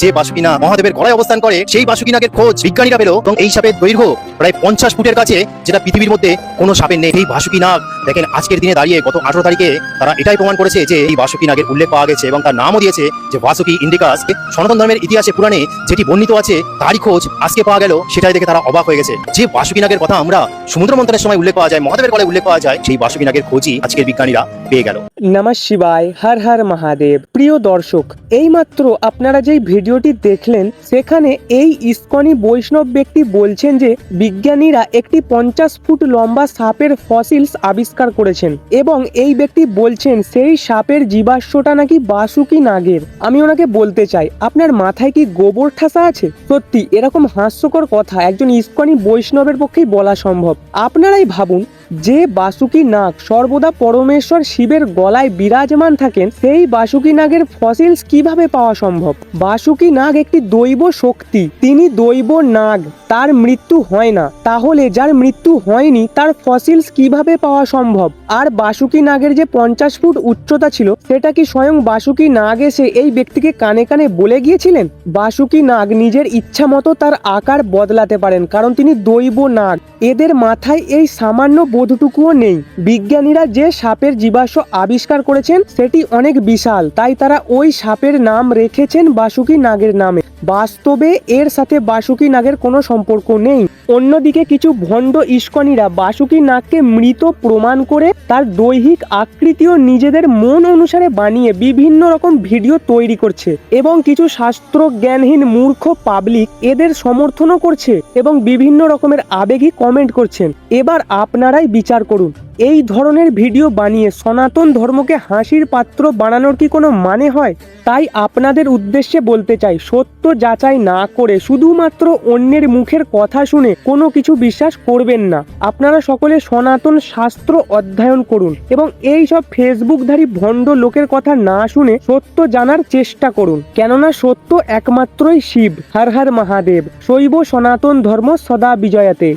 যে বাসুকিনা মহাদেবের গলায় অবস্থান করে, সেই বাসুকিনাকে খোঁজ বিজ্ঞানীরা পেল এবং এই সাপের দৈর্ঘ্য প্রায় পঞ্চাশ ফুটের কাছে যেটা পৃথিবীর মধ্যে কোনো সাপের নেই। এই বাসুকি নাগ, দেখেন আজকের দিনে দাঁড়িয়ে গত আঠারো তারিখে তারা এটাই প্রমাণ করেছে যে এই বাসুকি নাগের উল্লেখ পাওয়া গেছে এবং তার নামও দিয়েছে যে বাসুকি ইন্ডিকাস। সনাতন ধর্মের ইতিহাসে পুরাণে যেটি বর্ণিত আছে, তারই খোঁজ আজকে পাওয়া গেল, সেটাই দেখে তারা অবাক হয়ে গেছে। যে বাসুকি নাগের কথা আমরা সমুদ্র মন্থনের সময় উল্লেখ পাওয়া যায়, মহাদেবের গলায় উল্লেখ পাওয়া যায়, সেই বাসুকি নাগের খোঁজই আজকের বিজ্ঞানীরা পেয়ে গেল। নমঃ শিবায়, হর হর মহাদেব। প্রিয় দর্শক, এইমাত্র আপনারা যেই ভিডিওটি দেখলেন, সেখানে এই ইস্কনি বৈষ্ণব ব্যক্তি বলছেন যে বিজ্ঞানীরা একটি পঞ্চাশ ফুট লম্বা সাপের ফসিলস আবিষ্কার করেছেন এবং এই ব্যক্তি বলছেন সেই সাপের জীবাশ্মটা নাকি বাসুকি নাগের। আমি ওনাকে বলতে চাই, আপনার মাথায় কি গোবর ঠাসা আছে? সত্যি, এরকম হাস্যকর কথা একজন ইস্কনি বৈষ্ণবের পক্ষেই বলা সম্ভব। আপনারাই ভাবুন, যে বাসুকি নাগ সর্বদা পরমেশ্বর শিবের গলায় বিরাজমান থাকেন, সেই বাসুকি নাগের ফসিলস কীভাবে পাওয়া সম্ভব? বাসুকি নাগ একটি দৈব শক্তি, তিনি দৈব নাগ, তার মৃত্যু হয় না। তাহলে যার মৃত্যু হয়নি, তার ফসিলস কীভাবে পাওয়া সম্ভব? আর বাসুকি নাগের যে পঞ্চাশ ফুট উচ্চতা ছিল, সেটা কি স্বয়ং বাসুকি নাগ এসে এই ব্যক্তিকে কানে কানে বলে গিয়েছিলেন? বাসুকি নাগ নিজের ইচ্ছা মতো তার আকার বদলাতে পারেন, কারণ তিনি দৈব নাগ। এদের মাথায় এই সামান্য বোধটুকুও নেই। বিজ্ঞানীরা যে সাপের জীবাশ্ম আবিষ্কার করেছেন, সেটি অনেক বিশাল। তাই তারা ওই সাপের নাম রেখেছেন বাসুকি নাগের নামে। বাস্তবে এর সাথে বাসুকি নাগের কোনো সম্পর্ক নেই। অন্যদিকে কিছু ভণ্ড ইস্কনিরা বাসুকি নাগকে মৃত প্রমাণ করে তার দৈহিক আকৃতিও নিজেদের মন অনুসারে বানিয়ে বিভিন্ন রকম ভিডিও তৈরি করছে এবং কিছু শাস্ত্র জ্ঞানহীন মূর্খ পাবলিক এদের সমর্থনও করছে এবং বিভিন্ন রকমের আবেগী কমেন্ট করছেন। এবার আপনারাই বিচার করুন। এই ধরনের ভিডিও বানিয়ে সনাতন ধর্মকে হাসির পাত্র বানানোর কি কোনো মানে হয়? তাই আপনাদের উদ্দেশ্যে বলতে চাই, সত্য যাচাই না করে শুধুমাত্র অন্যের মুখের কথা শুনে কোনো কিছু বিশ্বাস করবেন না। আপনারা সকলে সনাতন শাস্ত্র অধ্যয়ন করুন এবং এই সব ফেসবুকধারী ভণ্ড লোকের কথা না শুনে সত্য জানার চেষ্টা করুন। কেননা সত্য একমাত্রই শিব, হর হর মহাদেব। শৈব সনাতন ধর্ম সদা বিজয়াতে।